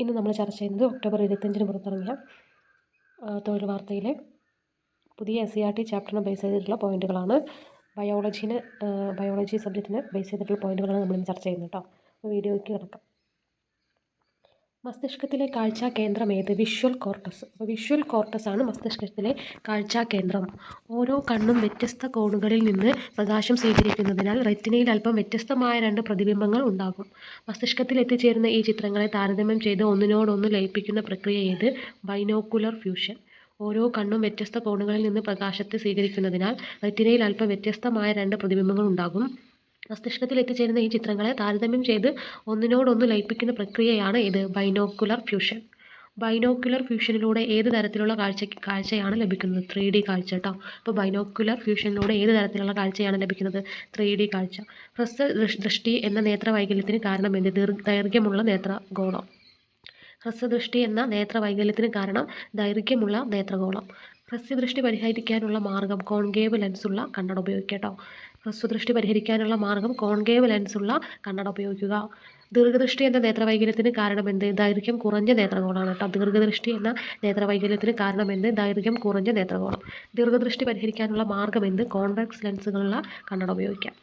ഇന്ന് നമ്മൾ ചർച്ച ചെയ്യുന്നത് ഒക്ടോബർ ഇരുപത്തഞ്ചിന് പുറത്തിറങ്ങിയ തൊഴിൽ വാർത്തയിലെ പുതിയ എസ് സി ആർ ടി ചാപ്റ്ററിനെ ബേസ് ചെയ്തിട്ടുള്ള പോയിന്റുകളാണ്. ബയോളജിന് ബയോളജി സബ്ജക്റ്റിന് ബേസ് ചെയ്തിട്ടുള്ള പോയിന്റുകളാണ് നമ്മളിന്ന് ചർച്ച ചെയ്യുന്നത് കേട്ടോ വീഡിയോയ്ക്ക് കിടക്കാം. മസ്തിഷ്കത്തിലെ കാഴ്ചാ കേന്ദ്രം ഏത്? Visual cortex. അപ്പോൾ വിഷ്വൽ കോർട്ടസ് ആണ് മസ്തിഷ്കത്തിലെ കാഴ്ചാ കേന്ദ്രം. ഓരോ കണ്ണും വ്യത്യസ്ത കോണുകളിൽ നിന്ന് പ്രകാശം സ്വീകരിക്കുന്നതിനാൽ റെറ്റിനയിൽ അല്പം വ്യത്യസ്തമായ രണ്ട് പ്രതിബിംബങ്ങൾ ഉണ്ടാകും. മസ്തിഷ്കത്തിൽ എത്തിച്ചേരുന്ന ഈ ചിത്രങ്ങളെ താരതമ്യം ചെയ്ത് ഒന്നിനോടൊന്ന് ലയിപ്പിക്കുന്ന പ്രക്രിയ ഏത്? Binocular fusion. ഓരോ കണ്ണും വ്യത്യസ്ത കോണുകളിൽ നിന്ന് പ്രകാശത്തെ സ്വീകരിക്കുന്നതിനാൽ റെറ്റിനയിൽ അല്പം വ്യത്യസ്തമായ രണ്ട് പ്രതിബിംബങ്ങൾ ഉണ്ടാകും. മസ്തിഷ്കത്തിൽ എത്തിച്ചേരുന്ന ഈ ചിത്രങ്ങളെ താരതമ്യം ചെയ്ത് ഒന്നിനോടൊന്ന് ലയിപ്പിക്കുന്ന പ്രക്രിയയാണ് ഇത് ബൈനോക്കുലർ ഫ്യൂഷൻ. ബൈനോക്കുലർ ഫ്യൂഷനിലൂടെ ഏത് തരത്തിലുള്ള കാഴ്ച കാഴ്ചയാണ് ലഭിക്കുന്നത്? ത്രീ ഡി കാഴ്ച കേട്ടോ അപ്പോൾ ബൈനോക്കുലർ ഫ്യൂഷനിലൂടെ ഏത് തരത്തിലുള്ള കാഴ്ചയാണ് ലഭിക്കുന്നത്? ത്രീ ഡി കാഴ്ച. ഹ്രസ്വ ദൃഷ്ടി എന്ന നേത്രവൈകല്യത്തിന് കാരണം എന്ത്? ദീർ ദൈർഘ്യമുള്ള നേത്രഗോളം ഹ്രസ്വദൃഷ്ടി എന്ന നേത്രവൈകല്യത്തിന് കാരണം ദൈർഘ്യമുള്ള നേത്രഗോളം ഹ്രസ്വദൃഷ്ടി പരിഹരിക്കാനുള്ള മാർഗം കോൺകേവ് ലെൻസുള്ള കണ്ണട ഉപയോഗിക്കുക കേട്ടോ ഹ്രസ്വദൃഷ്ടി പരിഹരിക്കാനുള്ള മാർഗം കോൺകേവ് ലെൻസുള്ള കണ്ണട ഉപയോഗിക്കുക. ദീർഘദൃഷ്ടി എന്ന നേത്രവൈകല്യത്തിന് കാരണമെന്ത്? ദൈർഘ്യം കുറഞ്ഞ നേത്രകോണാണ് കേട്ടോ. ദീർഘദൃഷ്ടി എന്ന നേത്രവൈകല്യത്തിന് കാരണമെന്ത്? ദൈർഘ്യം കുറഞ്ഞ നേത്രകോണം. ദീർഘദൃഷ്ടി പരിഹരിക്കാനുള്ള മാർഗം എന്ത് കോൺവെക്സ് ലെൻസുകളുള്ള കണ്ണട ഉപയോഗിക്കാം.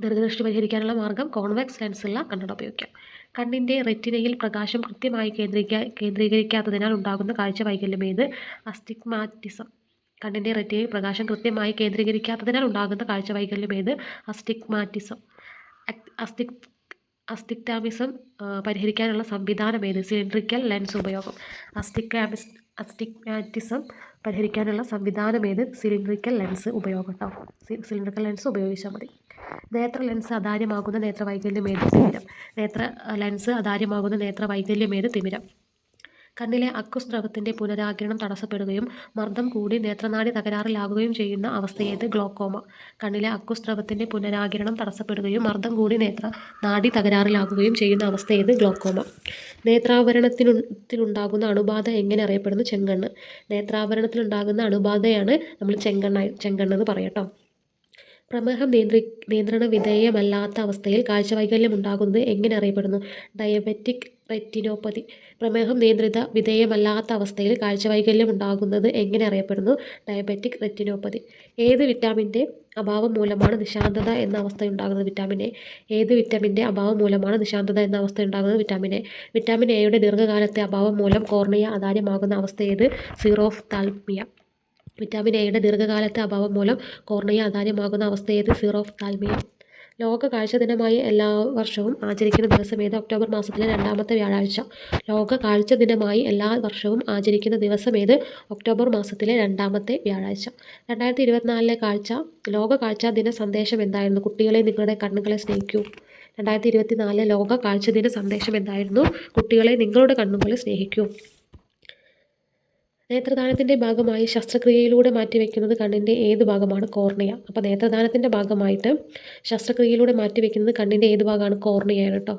ദീർഘദൃഷ്ടി പരിഹരിക്കാനുള്ള മാർഗം കോൺവെക്സ് ലെൻസുള്ള കണ്ണട ഉപയോഗിക്കാം. കണ്ണിന്റെ റെറ്റിനയിൽ പ്രകാശം കൃത്യമായി കേന്ദ്രീകരിക്കാ കേന്ദ്രീകരിക്കാത്തതിനാൽ ഉണ്ടാകുന്ന കാഴ്ച വൈകല്യം ഏത്? അസ്റ്റിഗ്മാറ്റിസം. കണ്ണിന്റെ റെറ്റിനയിൽ പ്രകാശം കൃത്യമായി കേന്ദ്രീകരിക്കാത്തതിനാൽ ഉണ്ടാകുന്ന കാഴ്ച വൈകല്യം ഏത്? അസ്റ്റിഗ്മാറ്റിസം. അസ്റ്റിക് അസ്റ്റിക്ടാമിസം പരിഹരിക്കാനുള്ള സംവിധാനം ഏത്? സിലിണ്ട്രിക്കൽ ലെൻസ് ഉപയോഗം. അസ്റ്റിക്ടാമിസ് അസ്റ്റിഗ്മാറ്റിസം പരിഹരിക്കാനുള്ള സംവിധാനം ഏത്? സിലിണ്ട്രിക്കൽ ലെൻസ് ഉപയോഗം. കേട്ടോ സിലിണ്ട്രിക്കൽ ലെൻസ് ഉപയോഗിച്ചാൽ മതി. നേത്ര ലെൻസ് അധാര്യമാകുന്ന നേത്രവൈകല്യം ഏത്? തിമിരം. നേത്ര ലെൻസ് അധാര്യമാകുന്ന നേത്രവൈകല്യം ഏത്? തിമിരം. കണ്ണിലെ അക്കുസ്രവത്തിന്റെ പുനരാകിരണം തടസ്സപ്പെടുകയും മർദ്ദം കൂടി നേത്രനാടി തകരാറിലാകുകയും ചെയ്യുന്ന അവസ്ഥയേത്? ഗ്ലോക്കോമ. കണ്ണിലെ അക്കുസ്രവത്തിന്റെ പുനരാകിരണം തടസ്സപ്പെടുകയും മർദ്ദം കൂടി നേത്ര നാടി തകരാറിലാകുകയും ചെയ്യുന്ന അവസ്ഥയേത്? ഗ്ലോക്കോമ. നേത്രാവരണത്തിനുണ്ടാകുന്ന അണുബാധ എങ്ങനെ അറിയപ്പെടുന്നു? ചെങ്കണ്ണ്. നേത്രാവരണത്തിലുണ്ടാകുന്ന അണുബാധയാണ് നമ്മൾ ചെങ്കണ്ണ ചെങ്കണ്ണെന്ന് പറയട്ടോ. പ്രമേഹം നിയന്ത്രി നിയന്ത്രണ വിധേയമല്ലാത്ത അവസ്ഥയിൽ കാഴ്ചവൈകല്യം ഉണ്ടാകുന്നത് എങ്ങനെ അറിയപ്പെടുന്നു? Diabetic retinopathy. പ്രമേഹം നിയന്ത്രിത വിധേയമല്ലാത്ത അവസ്ഥയിൽ കാഴ്ചവൈകല്യം ഉണ്ടാകുന്നത് എങ്ങനെ അറിയപ്പെടുന്നു? Diabetic retinopathy. ഏത് വിറ്റാമിന്റെ അഭാവം മൂലമാണ് നിശാന്തത എന്ന അവസ്ഥ ഉണ്ടാകുന്നത് വിറ്റാമിൻ എ. ഏത് വിറ്റാമിന്റെ അഭാവം മൂലമാണ് നിശാന്തത എന്ന അവസ്ഥ ഉണ്ടാകുന്നത് വിറ്റാമിൻ എ. വിറ്റാമിൻ എയുടെ ദീർഘകാലത്തെ അഭാവം മൂലം കോർണിയ അതാര്യമാകുന്ന അവസ്ഥ ഏത്? സീറോഫ് താൽമിയ വിറ്റാമിൻ എയുടെ ദീർഘകാലത്തെ അഭാവം മൂലം കോർണിയ അതാര്യമാകുന്ന അവസ്ഥ ഏത്? സീറോഫ് താൽമിയ ലോക കാഴ്ച ദിനമായി എല്ലാ വർഷവും ആചരിക്കുന്ന ദിവസം ഏത്? ഒക്ടോബർ മാസത്തിലെ രണ്ടാമത്തെ വ്യാഴാഴ്ച. ലോക കാഴ്ച ദിനമായി എല്ലാ വർഷവും ആചരിക്കുന്ന ദിവസം ഏത്? ഒക്ടോബർ മാസത്തിലെ രണ്ടാമത്തെ വ്യാഴാഴ്ച. രണ്ടായിരത്തി ഇരുപത്തിനാലിലെ കാഴ്ച ലോക കാഴ്ച ദിന സന്ദേശം എന്തായിരുന്നു? കുട്ടികളെ നിങ്ങളുടെ കണ്ണുകളെ സ്നേഹിക്കൂ. രണ്ടായിരത്തി ഇരുപത്തിനാലിലെ ലോക കാഴ്ച ദിന സന്ദേശം എന്തായിരുന്നു? കുട്ടികളെ നിങ്ങളുടെ കണ്ണുകളെ സ്നേഹിക്കൂ. നേത്രദാനത്തിന്റെ ഭാഗമായി ശസ്ത്രക്രിയയിലൂടെ മാറ്റിവെക്കുന്നത് കണ്ണിന്റെ ഏത് ഭാഗമാണ് കോർണിയ? അപ്പോൾ നേത്രദാനത്തിന്റെ ഭാഗമായിട്ട് ശസ്ത്രക്രിയയിലൂടെ മാറ്റിവെക്കുന്നത് കണ്ണിന്റെ ഏത് ഭാഗമാണ് കോർണിയയാണ് കേട്ടോ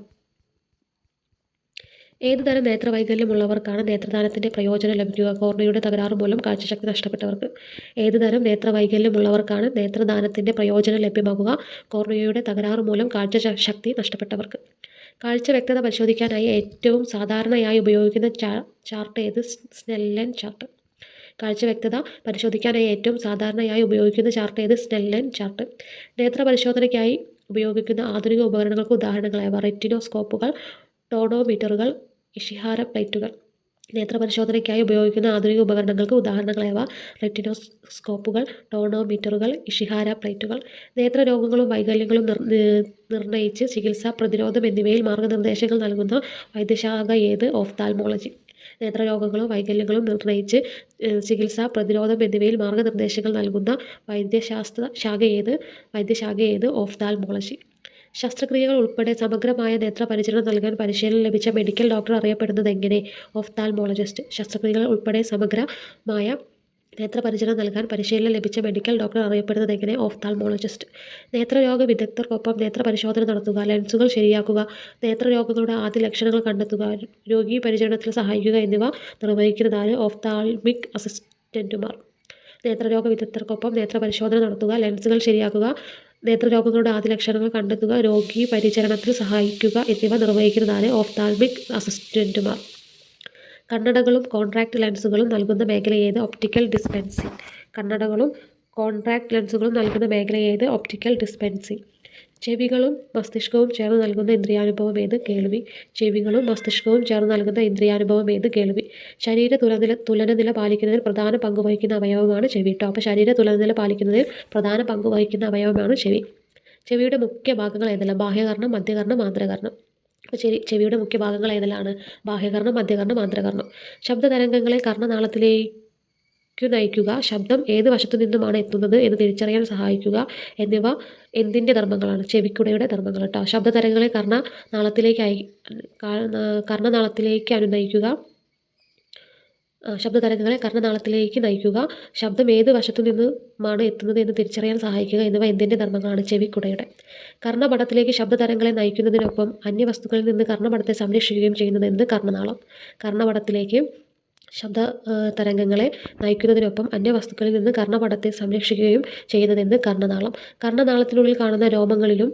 ഏത് തരം നേത്രവൈകല്യമുള്ളവർക്കാണ് നേത്രദാനത്തിന്റെ പ്രയോജനം ലഭിക്കുക? കോർണിയുടെ തകരാറ് മൂലം കാഴ്ചശക്തി നഷ്ടപ്പെട്ടവർക്ക് ഏത് തരം നേത്രവൈകല്യമുള്ളവർക്കാണ് നേത്രദാനത്തിന്റെ പ്രയോജനം ലഭ്യമാകുക? കോർണിയയുടെ തകരാറ് മൂലം കാഴ്ചശക്തി നഷ്ടപ്പെട്ടവർക്ക്. കാഴ്ച വ്യക്തത പരിശോധിക്കാനായി ഏറ്റവും സാധാരണയായി ഉപയോഗിക്കുന്ന ചാർട്ട് ഏത്? Snellen chart. കാഴ്ച വ്യക്തത പരിശോധിക്കാനായി ഏറ്റവും സാധാരണയായി ഉപയോഗിക്കുന്ന ചാർട്ട് ഏത്? Snellen chart. നേത്ര പരിശോധനയ്ക്കായി ഉപയോഗിക്കുന്ന ആധുനിക ഉപകരണങ്ങൾക്ക് ഉദാഹരണങ്ങളായ റെറ്റിനോസ്കോപ്പുകൾ ടോണോമീറ്ററുകൾ ഇഷിഹാര പ്ലേറ്റുകൾ നേത്രപരിശോധനയ്ക്കായി ഉപയോഗിക്കുന്ന ആധുനിക ഉപകരണങ്ങൾക്ക് ഉദാഹരണങ്ങളേവ റെറ്റിനോസ്കോപ്പുകൾ ടോണോമീറ്ററുകൾ ഇഷിഹാര പ്ലേറ്റുകൾ. നേത്രരോഗങ്ങളും വൈകല്യങ്ങളും നിർണയിച്ച് ചികിത്സ പ്രതിരോധം എന്നിവയിൽ മാർഗനിർദ്ദേശങ്ങൾ നൽകുന്ന വൈദ്യശാഖ ഏത്? ഓഫ്താൽമോളജി. നേത്രരോഗങ്ങളും വൈകല്യങ്ങളും നിർണയിച്ച് ചികിത്സ പ്രതിരോധം എന്നിവയിൽ മാർഗനിർദ്ദേശങ്ങൾ നൽകുന്ന വൈദ്യശാസ്ത്ര ശാഖ ഏത്? വൈദ്യശാഖ ഏത്? ഓഫ്താൽമോളജി. ശസ്ത്രക്രിയകൾ ഉൾപ്പെടെ സമഗ്രമായ നേത്ര പരിചരണം നൽകാൻ പരിശീലനം ലഭിച്ച മെഡിക്കൽ ഡോക്ടർ അറിയപ്പെടുന്നത് എങ്ങനെ? ഓഫ്താൽമോളജിസ്റ്റ് ശസ്ത്രക്രിയകൾ ഉൾപ്പെടെ സമഗ്രമായ നേത്രപരിചരണം നൽകാൻ പരിശീലനം ലഭിച്ച മെഡിക്കൽ ഡോക്ടർ അറിയപ്പെടുന്നത് എങ്ങനെ? ഓഫ്താൽമോളജിസ്റ്റ് നേത്രരോഗ വിദഗ്ധർക്കൊപ്പം നേത്രപരിശോധന നടത്തുക ലെൻസുകൾ ശരിയാക്കുക നേത്രരോഗങ്ങളുടെ ആദ്യ ലക്ഷണങ്ങൾ കണ്ടെത്തുക രോഗി പരിചരണത്തിൽ സഹായിക്കുക എന്നിവ നിർവഹിക്കുന്നതാണ് ഓഫ്താൽമിക് അസിസ്റ്റന്റുമാർ നേത്രരോഗ വിദഗ്ധർക്കൊപ്പം നേത്രപരിശോധന നടത്തുക ലെൻസുകൾ ശരിയാക്കുക നേത്രരോഗങ്ങളുടെ ആദ്യ ലക്ഷണങ്ങൾ കണ്ടെത്തുക രോഗി പരിചരണത്തിൽ സഹായിക്കുക എന്നിവ നിർവഹിക്കുന്നതാണ് ഓഫ്താൽമിക് അസിസ്റ്റന്റുമാർ. കണ്ണടകളും കോൺട്രാക്ട് ലെൻസുകളും നൽകുന്ന മേഖല ഏത്? ഒപ്റ്റിക്കൽ ഡിസ്പെൻസിംഗ് കണ്ണടകളും കോൺട്രാക്ട് ലെൻസുകളും നൽകുന്ന മേഖല ഏത്? ഒപ്റ്റിക്കൽ ഡിസ്പെൻസിംഗ് ചെവികളും മസ്തിഷ്കവും ചേർന്ന് നൽകുന്ന ഇന്ദ്രിയാനുഭവം ഏത് കേൾവി. ചെവികളും മസ്തിഷ്കവും ചേർന്ന് നൽകുന്ന ഇന്ദ്രിയാനുഭവം ഏത് കേൾവി. ശരീര തുലനില തുലനനില പാലിക്കുന്നതിൽ പ്രധാന പങ്ക് വഹിക്കുന്ന അവയവമാണ് ചെവി കേട്ടോ അപ്പോൾ ശരീര തുലനനില പാലിക്കുന്നതിൽ പ്രധാന പങ്ക് വഹിക്കുന്ന അവയവമാണ് ചെവി. ചെവിയുടെ മുഖ്യ ഭാഗങ്ങൾ ഏതെല്ലാം? ബാഹ്യകർണം മധ്യകർണം ആന്തരകർണം. അപ്പോൾ ചെവി ചെവിയുടെ മുഖ്യ ഭാഗങ്ങൾ ഏതെല്ലാമാണ് ബാഹ്യകർണം മധ്യകർണം ആന്തരകർണം. ശബ്ദതരംഗങ്ങളെ കർണനാളത്തിലേക്ക് നയിക്കുക ശബ്ദം ഏത് വശത്തു നിന്നുമാണ് എത്തുന്നത് എന്ന് തിരിച്ചറിയാൻ സഹായിക്കുക എന്നിവ എന്തിന്റെ ധർമ്മങ്ങളാണ്? ചെവിക്കുടയുടെ ധർമ്മങ്ങൾ കേട്ടോ. ശബ്ദതരംഗങ്ങളെ കർണനാളത്തിലേക്ക് അയ കർണനാളത്തിലേക്ക് അനുനയിക്കുക. ശബ്ദതരംഗങ്ങളെ കർണനാളത്തിലേക്ക് നയിക്കുക. ശബ്ദം ഏത് വശത്തു നിന്നുമാണ് എത്തുന്നത് എന്ന് തിരിച്ചറിയാൻ സഹായിക്കുക എന്നിവ എന്തിന്റെ ധർമ്മങ്ങളാണ്? ചെവിക്കുടയുടെ. കർണപടത്തിലേക്ക് ശബ്ദതരംഗങ്ങളെ നയിക്കുന്നതിനൊപ്പം അന്യവസ്തുക്കളിൽ നിന്ന് കർണപടത്തെ സംരക്ഷിക്കുകയും ചെയ്യുന്നത് എന്ത്? കർണനാളം. കർണപടത്തിലേക്ക് ശബ്ദ തരംഗങ്ങളെ നയിക്കുന്നതിനൊപ്പം അന്യവസ്തുക്കളിൽ നിന്ന് കർണപടത്തെ സംരക്ഷിക്കുകയും ചെയ്യുന്നതെന്ന് കർണനാളം. കർണനാളത്തിനുള്ളിൽ കാണുന്ന രോമങ്ങളിലും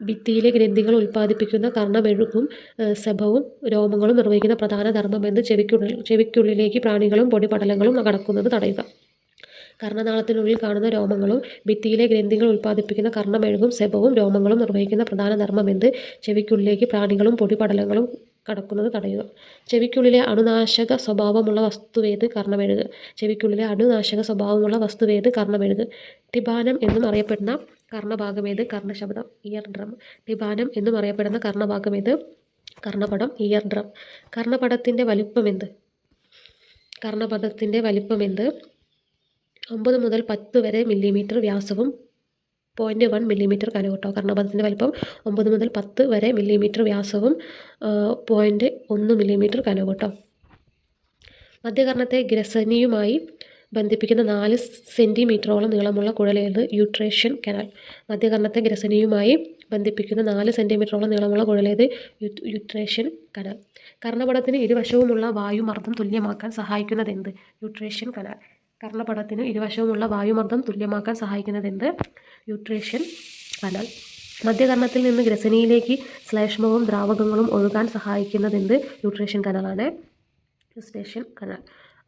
ഭിത്തിയിലെ ഗ്രന്ഥികൾ ഉൽപ്പാദിപ്പിക്കുന്ന കർണമെഴുകും സഭവും രോമങ്ങളും നിർവഹിക്കുന്ന പ്രധാന ധർമ്മമെന്ന് ചെവിക്കുള്ളിൽ ചെവിക്കുള്ളിലേക്ക് പ്രാണികളും പൊടിപടലങ്ങളും കടക്കുന്നത് തടയുക. കർണനാളത്തിനുള്ളിൽ കാണുന്ന രോമങ്ങളും ഭിത്തിയിലെ ഗ്രന്ഥികൾ ഉൽപ്പാദിപ്പിക്കുന്ന കർണമെഴുകും സെബവും രോമങ്ങളും നിർവഹിക്കുന്ന പ്രധാന ധർമ്മമെന്ത് ചെവിക്കുള്ളിലേക്ക് പ്രാണികളും പൊടിപടലങ്ങളും കടക്കുന്നത് തടയുക. ചെവിക്കുള്ളിലെ അണുനാശക സ്വഭാവമുള്ള വസ്തുവേത് കർണമെഴുത് ചെവിക്കുള്ളിലെ അണുനാശക സ്വഭാവമുള്ള വസ്തുവേത് കർണമെഴുത് തിബാനം എന്നും അറിയപ്പെടുന്ന കർണഭാഗമേത് കർണശബ്ദം ഇയർ ഡ്രം തിബാനം എന്നും അറിയപ്പെടുന്ന കർണഭാഗമേത് കർണപടം ഇയർ ഡ്രം കർണപടത്തിന്റെ വലിപ്പമെന്ത്? കർണപടത്തിന്റെ വലിപ്പമെന്ത്? ഒമ്പത് മുതൽ പത്ത് വരെ മില്ലിമീറ്റർ വ്യാസവും പോയിന്റ് വൺ മില്ലിമീറ്റർ കനം കേട്ടോ. കർണപഥത്തിന്റെ വലിപ്പം ഒമ്പത് മുതൽ പത്ത് വരെ മില്ലിമീറ്റർ വ്യാസവും പോയിന്റ് ഒന്ന് മില്ലിമീറ്റർ കനം കേട്ടോ. മധ്യകർണത്തെ ഗ്രസനിയുമായി ബന്ധിപ്പിക്കുന്ന നാല് സെന്റിമീറ്ററോളം നീളമുള്ള കുഴലേത് യൂട്രേഷ്യൻ കനാൽ. മധ്യകർണത്തെ ഗ്രസനിയുമായി ബന്ധിപ്പിക്കുന്ന നാല് സെന്റിമീറ്ററോളം നീളമുള്ള കുഴലേത് യു- യൂട്രേഷ്യൻ കനാൽ. കർണപടത്തിന് ഇരുവശവുമുള്ള വായുമർദ്ദം തുല്യമാക്കാൻ സഹായിക്കുന്നതെന്ത്? Eustachian canal. കർണപടത്തിന് ഇരുവശവുമുള്ള വായുമർദ്ദം തുല്യമാക്കാൻ സഹായിക്കുന്നതെന്ത്? യൂട്രേഷ്യൻ കനാൽ മധ്യകർണത്തിൽ നിന്ന് ഗ്രസനിയിലേക്ക് ശ്ലേഷ്മവും ദ്രാവകങ്ങളും ഒഴുകാൻ സഹായിക്കുന്നതെന്ത്? യൂട്രേഷ്യൻ കനാലാണ്. Eustachian canal.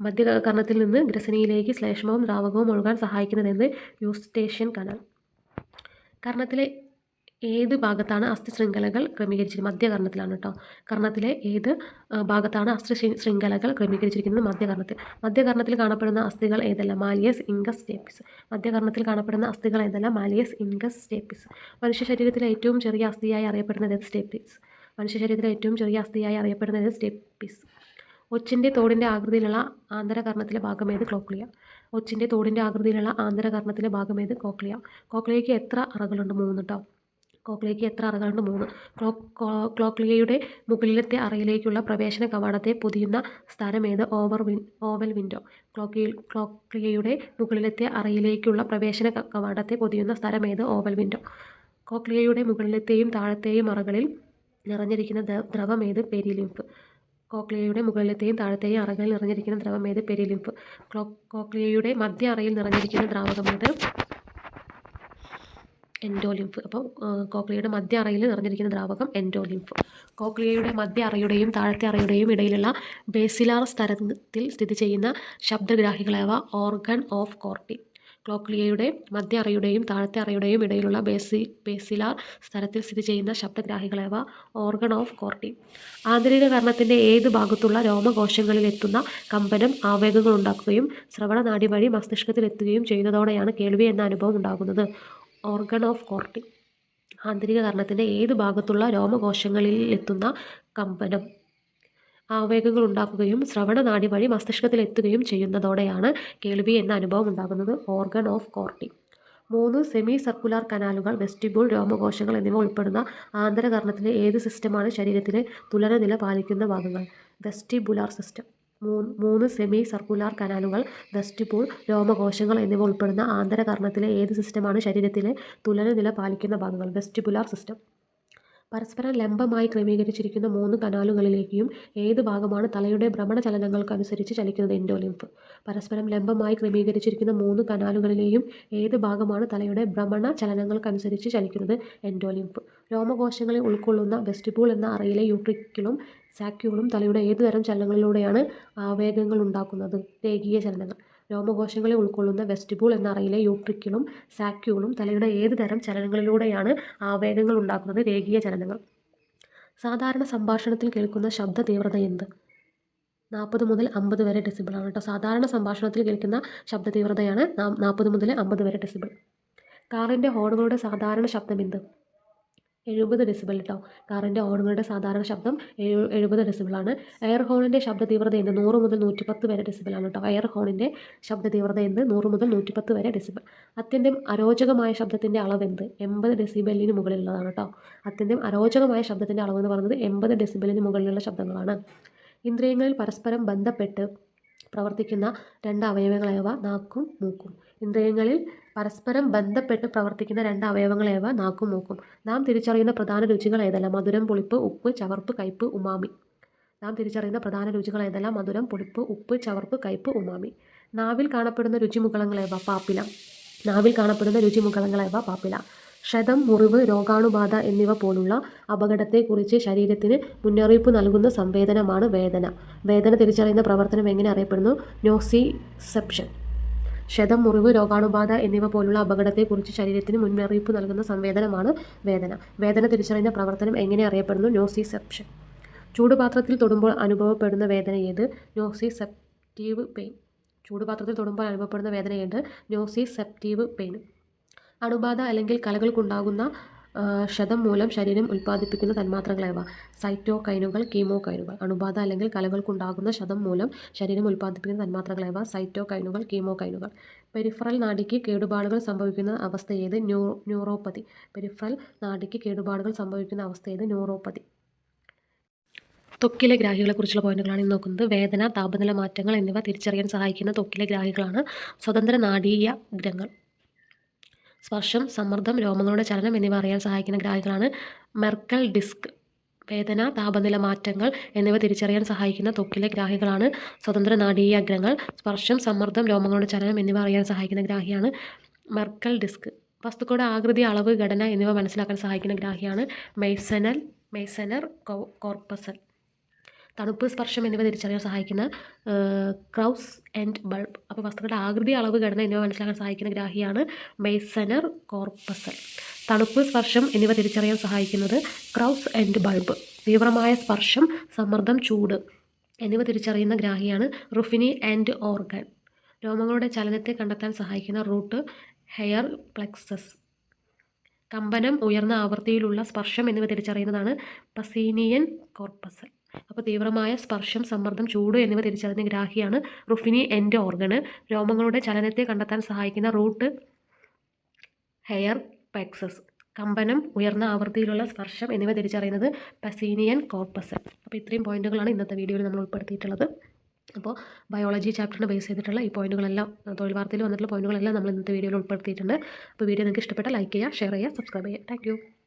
മധ്യകർണത്തിൽ നിന്ന് ഗ്രസനിയിലേക്ക് ശ്ലേഷ്മവും ദ്രാവകവും ഒഴുകാൻ സഹായിക്കുന്നതെന്ത്? Eustachian canal. കർണത്തിലെ ഏത് ഭാഗത്താണ് അസ്ഥി ശൃംഖലകൾ ക്രമീകരിച്ചിരിക്കുന്നത്? മധ്യകർണത്തിലാണ് കേട്ടോ കർണത്തിലെ ഏത് ഭാഗത്താണ് അസ്ഥി ശൃംഖലകൾ ക്രമീകരിച്ചിരിക്കുന്നത്? മധ്യകർണത്തിൽ. മധ്യകർണത്തിൽ കാണപ്പെടുന്ന അസ്ഥികൾ ഏതെല്ലാം? Malleus incus stapes. മധ്യകർണത്തിൽ കാണപ്പെടുന്ന അസ്ഥികൾ ഏതെല്ലാം? Malleus incus stapes. മനുഷ്യ ശരീരത്തിലെ ഏറ്റവും ചെറിയ അസ്ഥിയായി അറിയപ്പെടുന്നത് സ്റ്റേപ്പിസ്? മനുഷ്യ ശരീരത്തിലെ ഏറ്റവും ചെറിയ അസ്ഥിയായി അറിയപ്പെടുന്നത് സ്റ്റേപ്പിസ്? ഒച്ചിന്റെ തോടിന്റെ ആകൃതിയിലുള്ള ആന്തരകർണത്തിലെ ഭാഗമേത് ക്ലോക്ലിയ ഒച്ചിന്റെ തോടിന്റെ ആകൃതിയിലുള്ള ആന്തരകർണത്തിലെ ഭാഗമേത് കോക്ലിയ. കോക്ലിയയ്ക്ക് എത്ര അറകളുണ്ട്? മൂന്ന് കേട്ടോ കോക്ലിയയ്ക്ക് എത്ര അറകളുണ്ട് മൂന്ന്. ക്ലോ ക്ലോ- ക്ലോക്ലിയയുടെ മുകളിലത്തെ അറയിലേക്കുള്ള പ്രവേശന കവാടത്തെ പൊതിയുന്ന സ്ഥലമേത് ഓവർ വിൻ ഓവൽ വിൻഡോ? ക്ലോക്കി ക്ലോക്ലിയയുടെ മുകളിലത്തെ അറയിലേക്കുള്ള പ്രവേശന കവാടത്തെ പൊതിയുന്ന സ്ഥലമേത് ഓവൽ വിൻഡോ? കോക്ലിയയുടെ മുകളിലത്തെയും താഴത്തെയും അറകളിൽ നിറഞ്ഞിരിക്കുന്ന ദ്രവം ദ്രവമേത് പെരിലിംഫ്? കോക്ലിയയുടെ മുകളിലത്തെയും താഴത്തെയും അറകളിൽ നിറഞ്ഞിരിക്കുന്ന ദ്രവമേത് പെരിലിംഫ്? ക്ലോ കോക്ലിയയുടെ മധ്യ അറയിൽ നിറഞ്ഞിരിക്കുന്ന ദ്രാവകമേത് എൻഡോലിംഫ്. അപ്പോൾ കോക്ലിയയുടെ മധ്യ അറയിൽ നിറഞ്ഞിരിക്കുന്ന ദ്രാവകം എൻഡോലിംഫ്. കോക്ലിയയുടെ മധ്യ അറയുടെയും താഴത്തെ അറയുടെയും ഇടയിലുള്ള ബേസിലാർ സ്ഥലത്തിൽ സ്ഥിതി ചെയ്യുന്ന ശബ്ദഗ്രാഹികളായവ ഓർഗൻ ഓഫ് കോർട്ടി ക്ലോക്ലിയയുടെ മധ്യ അറയുടെയും താഴത്തെ അറയുടെയും ഇടയിലുള്ള ബേസി ബേസിലാർ സ്ഥലത്തിൽ സ്ഥിതി ചെയ്യുന്ന ശബ്ദഗ്രാഹികളായവ ഓർഗൺ ഓഫ് കോർട്ടി ആന്തരിക കർണത്തിന്റെ ഏത് ഭാഗത്തുള്ള രോമകോശങ്ങളിലെത്തുന്ന കമ്പനം ആവേഗങ്ങൾ ഉണ്ടാക്കുകയും ശ്രവണനാടി വഴി മസ്തിഷ്കത്തിലെത്തുകയും ചെയ്യുന്നതോടെയാണ് കേൾവി എന്ന അനുഭവം ഉണ്ടാകുന്നത്. ഓർഗൺ ഓഫ് കോർട്ടി ആന്തരിക കർണത്തിന്റെ ഏത് ഭാഗത്തുള്ള രോമകോശങ്ങളിൽ എത്തുന്ന കമ്പനം. ആവേഗങ്ങൾ ഉണ്ടാക്കുകയും ശ്രവണനാഡി വഴി മസ്തിഷ്കത്തിലെത്തുകയും ചെയ്യുന്നതോടെയാണ് കേൾവി എന്ന അനുഭവം ഉണ്ടാകുന്നത് ഓർഗൺ ഓഫ് കോർട്ടി മൂന്ന് സെമി സർക്കുലാർ കനാലുകൾ വെസ്റ്റിബിൾ രോമകോശങ്ങൾ എന്നിവ ഉൾപ്പെടുന്ന ആന്തരകർണത്തിലെ ഏത് സിസ്റ്റമാണ് ശരീരത്തിലെ തുലനനില പാലിക്കുന്ന ഭാഗങ്ങൾ? വെസ്റ്റിബുലാർ സിസ്റ്റം മൂന്ന് സെമി സർക്കുലാർ കനാലുകൾ വെസ്റ്റിബിൾ രോമകോശങ്ങൾ എന്നിവ ഉൾപ്പെടുന്ന ആന്തരകർണത്തിലെ ഏത് സിസ്റ്റമാണ് ശരീരത്തിലെ തുലനനില പാലിക്കുന്ന ഭാഗങ്ങൾ? വെസ്റ്റിബുലാർ സിസ്റ്റം പരസ്പരം ലംബമായി ക്രമീകരിച്ചിരിക്കുന്ന മൂന്ന് കനാലുകളിലേക്കും ഏത് ഭാഗമാണ് തലയുടെ ഭ്രമണ ചലനങ്ങൾക്കനുസരിച്ച് ചലിക്കുന്നത്? എൻഡോലിംഫ് പരസ്പരം ലംബമായി ക്രമീകരിച്ചിരിക്കുന്ന മൂന്ന് കനാലുകളിലെയും ഏത് ഭാഗമാണ് തലയുടെ ഭ്രമണ ചലനങ്ങൾക്കനുസരിച്ച് ചലിക്കുന്നത്? എൻഡോലിംഫ് രോമകോശങ്ങളെ ഉൾക്കൊള്ളുന്ന വെസ്റ്റിബൂൾ എന്ന അറയിലെ യൂട്രിക്കിളും സാക്യൂളും തലയുടെ ഏതു തരം ചലനങ്ങളിലൂടെയാണ് ആവേഗങ്ങൾ ഉണ്ടാക്കുന്നത്? രേഖീയ ചലനങ്ങൾ. രോമകോശങ്ങളെ ഉൾക്കൊള്ളുന്ന വെസ്റ്റിബൂൾ എന്ന അറയിലെ യൂട്രിക്കിളും സാക്യൂളും തലയുടെ ഏതു തരം ചലനങ്ങളിലൂടെയാണ് ആവേഗങ്ങൾ ഉണ്ടാക്കുന്നത്? രേഖീയ ചലനങ്ങൾ. സാധാരണ സംഭാഷണത്തിൽ കേൾക്കുന്ന ശബ്ദ തീവ്രത എന്ത്? നാൽപ്പത് മുതൽ അമ്പത് വരെ ഡെസിബിളാണ് കേട്ടോ. സാധാരണ സംഭാഷണത്തിൽ കേൾക്കുന്ന ശബ്ദ തീവ്രതയാണ് നാൽപ്പത് മുതൽ അമ്പത് വരെ ഡെസിബിൾ. കാറിന്റെ ഹോണുകളുടെ സാധാരണ ശബ്ദം എന്ത്? എഴുപത് ഡെസിബിൾ കേട്ടോ കാറിന്റെ ഹോണുകളുടെ സാധാരണ ശബ്ദം എഴു എഴുപത് ഡെസിബിളാണ് എയർ ഹോണിന്റെ ശബ്ദ തീവ്രത എന്ത് നൂറ് മുതൽ നൂറ്റിപ്പത്ത് വരെ ഡെസിബിളാണ് കേട്ടോ എയർ ഹോണിന്റെ ശബ്ദ തീവ്രത എന്ത് നൂറ് മുതൽ നൂറ്റിപ്പത്ത് വരെ ഡെസിബിൾ അത്യന്തം അരോചകമായ ശബ്ദത്തിന്റെ അളവ് എന്ത് എൺപത് ഡെസിബലിന് മുകളിലുള്ളതാണ് കേട്ടോ അത്യന്തം അരോചകമായ ശബ്ദത്തിന്റെ അളവ് എന്ന് പറയുന്നത് എൺപത് ഡെസിബലിന് മുകളിലുള്ള ശബ്ദങ്ങളാണ്. ഇന്ദ്രിയങ്ങളിൽ പരസ്പരം ബന്ധപ്പെട്ട് പ്രവർത്തിക്കുന്ന രണ്ട് അവയവങ്ങളേവ നാക്കും മൂക്കും. ഇന്ദ്രിയങ്ങളിൽ പരസ്പരം ബന്ധപ്പെട്ട് പ്രവർത്തിക്കുന്ന രണ്ട് അവയവങ്ങളേവ നാക്കും മൂക്കും. നാം തിരിച്ചറിയുന്ന പ്രധാന രുചികൾ ഏതെല്ലാം? മധുരം പുളിപ്പ് ഉപ്പ് ചവർപ്പ് കയ്പ്പ് ഉമാമി. നാം തിരിച്ചറിയുന്ന പ്രധാന രുചികൾ ഏതെല്ലാം? മധുരം പുളിപ്പ് ഉപ്പ് ചവർപ്പ് കയ്പ്പ് ഉമാമി. നാവിൽ കാണപ്പെടുന്ന രുചിമുകളങ്ങളേവ? പാപ്പില. നാവിൽ കാണപ്പെടുന്ന രുചിമുകളങ്ങളേവ? പാപ്പില. ക്ഷതം മുറിവ് രോഗാണുബാധ എന്നിവ പോലുള്ള അപകടത്തെക്കുറിച്ച് ശരീരത്തിന് മുന്നറിയിപ്പ് നൽകുന്ന സംവേദനമാണ് വേദന. വേദന തിരിച്ചറിയുന്ന പ്രവർത്തനം എങ്ങനെ അറിയപ്പെടുന്നു? നോസിസെപ്ഷൻ. ക്ഷതം മുറിവ് രോഗാണുബാധ എന്നിവ പോലുള്ള അപകടത്തെക്കുറിച്ച് ശരീരത്തിന് മുന്നറിയിപ്പ് നൽകുന്ന സംവേദനമാണ് വേദന. വേദന തിരിച്ചറിയുന്ന പ്രവർത്തനം എങ്ങനെ അറിയപ്പെടുന്നു? നോസിസെപ്ഷൻ. ചൂടുപാത്രത്തിൽ തൊടുമ്പോൾ അനുഭവപ്പെടുന്ന വേദന ഏത്? Nociceptive pain. ചൂടുപാത്രത്തിൽ തൊടുമ്പോൾ അനുഭവപ്പെടുന്ന വേദന ഏത്? Nociceptive pain. അണുബാധ അല്ലെങ്കിൽ കലകൾക്കുണ്ടാകുന്ന ക്ഷതം മൂലം ശരീരം ഉൽപ്പാദിപ്പിക്കുന്ന തന്മാത്രകളേവ? സൈറ്റോകൈനുകൾ കീമോകൈനുകൾ. അണുബാധ അല്ലെങ്കിൽ കലകൾക്കുണ്ടാകുന്ന ക്ഷതം മൂലം ശരീരം ഉൽപ്പാദിപ്പിക്കുന്ന തന്മാത്രകളേവ? സൈറ്റോകൈനുകൾ കീമോകൈനുകൾ. പെരിഫറൽ നാഡിക്ക് കേടുപാടുകൾ സംഭവിക്കുന്ന അവസ്ഥ ഏത്? New neuropathy. പെരിഫറൽ നാഡിക്ക് കേടുപാടുകൾ സംഭവിക്കുന്ന അവസ്ഥ ഏത്? ന്യൂറോപ്പതി. ത്വക്കിലെ ഗ്രാഹികളെക്കുറിച്ചുള്ള പോയിന്റുകളാണ് ഇന്ന് നോക്കുന്നത്. വേദന താപനില മാറ്റങ്ങൾ എന്നിവ തിരിച്ചറിയാൻ സഹായിക്കുന്ന തൊക്കിലെ ഗ്രാഹികളാണ് സ്വതന്ത്ര നാടീയ ഗ്രഹങ്ങൾ. സ്പർശം സമ്മർദ്ദം രോമങ്ങളുടെ ചലനം എന്നിവ അറിയാൻ സഹായിക്കുന്ന ഗ്രാഹികളാണ്. മെർക്കൽ ഡിസ്ക് വേദന താപനില മാറ്റങ്ങൾ എന്നിവ തിരിച്ചറിയാൻ സഹായിക്കുന്ന തൊക്കിലെ ഗ്രാഹികളാണ്. സ്വതന്ത്ര നാഡീയ അഗ്രങ്ങൾ സ്പർശം സമ്മർദ്ദം രോമങ്ങളുടെ ചലനം എന്നിവ അറിയാൻ സഹായിക്കുന്ന ഗ്രാഹിയാണ് മെർക്കൽ ഡിസ്ക്. വസ്തുക്കളുടെ ആകൃതി അളവ് ഘടന എന്നിവ മനസ്സിലാക്കാൻ സഹായിക്കുന്ന ഗ്രാഹിയാണ് മെയ്സനൽ മെയ്സനർ കോർപ്പസൽ. തണുപ്പ് സ്പർശം എന്നിവ തിരിച്ചറിയാൻ സഹായിക്കുന്ന ക്രൗസ് ആൻഡ് ബൾബ്. അപ്പോൾ വസ്തുക്കളുടെ ആകൃതി അളവ് ഘടന എന്നിവ മനസ്സിലാക്കാൻ സഹായിക്കുന്ന ഗ്രാഹിയാണ് മെയ്സനർ കോർപ്പസൽ തണുപ്പ് സ്പർശം എന്നിവ തിരിച്ചറിയാൻ സഹായിക്കുന്നത് ക്രൗസ് ആൻഡ് ബൾബ്. തീവ്രമായ സ്പർശം സമ്മർദ്ദം ചൂട് എന്നിവ തിരിച്ചറിയുന്ന ഗ്രാഹിയാണ് റുഫിനി ആൻഡ് ഓർഗൻ. രോമങ്ങളുടെ ചലനത്തെ കണ്ടെത്താൻ സഹായിക്കുന്ന റൂട്ട് ഹെയർ പ്ലെക്സസ്. കമ്പനം ഉയർന്ന ആവൃത്തിയിലുള്ള സ്പർശം എന്നിവ തിരിച്ചറിയുന്നതാണ് പസീനിയൻ കോർപ്പസൽ അപ്പോൾ തീവ്രമായ സ്പർശം സമ്മർദ്ദം ചൂട് എന്നിവ തിരിച്ചറിഞ്ഞ ഗ്രാഹിയാണ് റുഫിനി എൻഡ് ഓർഗണ്. രോമങ്ങളുടെ ചലനത്തെ കണ്ടെത്താൻ സഹായിക്കുന്ന റൂട്ട് ഹെയർ പെക്സസ്. കമ്പനം ഉയർന്ന ആവൃത്തിയിലുള്ള സ്പർശം എന്നിവ തിരിച്ചറിയുന്നത് പസീനിയൻ കോർപ്പസ്. അപ്പോൾ ഇത്രയും പോയിന്റുകളാണ് ഇന്നത്തെ വീഡിയോയിൽ നമ്മൾ ഉൾപ്പെടുത്തിയിട്ടുള്ളത്. അപ്പോൾ ബയോളജി ചാപ്റ്ററിനെ ബേസ് ചെയ്തിട്ടുള്ള ഈ പോയിന്റുകളെല്ലാം തൊഴിൽ വാർത്തയിൽ വന്നിട്ടുള്ള പോയിന്റുകളെല്ലാം നമ്മൾ ഇന്നത്തെ വീഡിയോയിൽ ഉൾപ്പെടുത്തിയിട്ടുണ്ട്. അപ്പോൾ വീഡിയോ നിങ്ങൾക്ക് ഇഷ്ടപ്പെട്ട ലൈക്ക് ചെയ്യുക ഷെയർ ചെയ്യുക സബ്സ്ക്രൈബ് ചെയ്യുക. താങ്ക്